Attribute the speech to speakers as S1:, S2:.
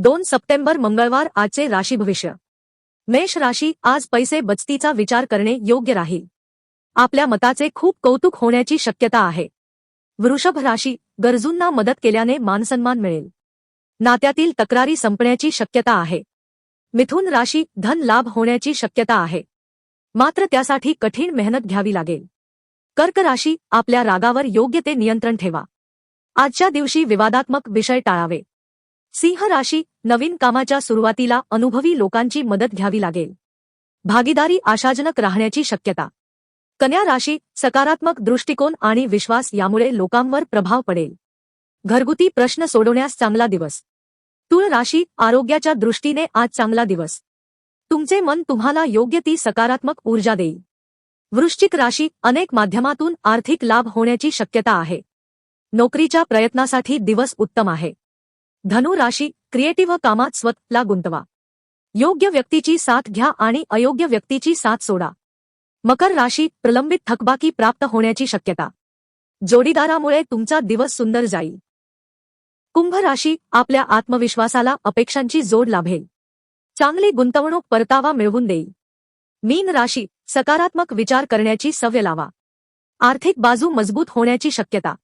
S1: दोन सप्टेंबर मंगळवार आजचे राशी भविष्य. मेष राशी आज पैसे बचतीचा विचार करणे योग्य राहील. आपल्या मताचे खूप कौतुक होण्याची शक्यता आहे. वृषभ राशी गरजूंना मदत केल्याने मानसन्मान मिळेल. नात्यातील तक्रारी संपण्याची शक्यता आहे. मिथुन राशी धन लाभ होण्याची शक्यता आहे. मात्र त्यासाठी कठीण मेहनत घ्यावी लागेल. कर्क राशी आपल्या रागावर योग्य ते नियंत्रण ठेवा. आजच्या दिवशी विवादात्मक विषय टाळावे. सिंह राशी नवीन कामाच्या सुरुवातीला अनुभवी लोकांची मदत घ्यावी लागेल. भागीदारी आशाजनक राहण्याची शक्यता. कन्या राशी सकारात्मक दृष्टिकोन आणि विश्वास यामुळे लोकांवर प्रभाव पडेल. घरगुती प्रश्न सोडवण्यास चांगला दिवस. तुळ राशी आरोग्याच्या दृष्टीने आज चांगला दिवस. तुमचे मन तुम्हाला योग्य ती सकारात्मक ऊर्जा देईल. वृश्चिक राशी अनेक माध्यमातून आर्थिक लाभ होण्याची शक्यता आहे. नोकरीच्या प्रयत्नासाठी दिवस उत्तम आहे. धनु राशी क्रिएटिव्ह कामात स्वतःला गुंतवा. योग्य व्यक्तीची साथ घ्या आणि अयोग्य व्यक्तीची साथ सोडा. मकर राशी प्रलंबित थकबाकी प्राप्त होण्याची शक्यता. जोडीदारामुळे तुमचा दिवस सुंदर जाईल. कुंभ राशी आपल्या आत्मविश्वासाला अपेक्षांची जोड लाभेल. चांगली गुंतवणूक परतावा मिळवून देईल. मीन राशी सकारात्मक विचार करण्याची सवय लावा. आर्थिक बाजू मजबूत होण्याची शक्यता.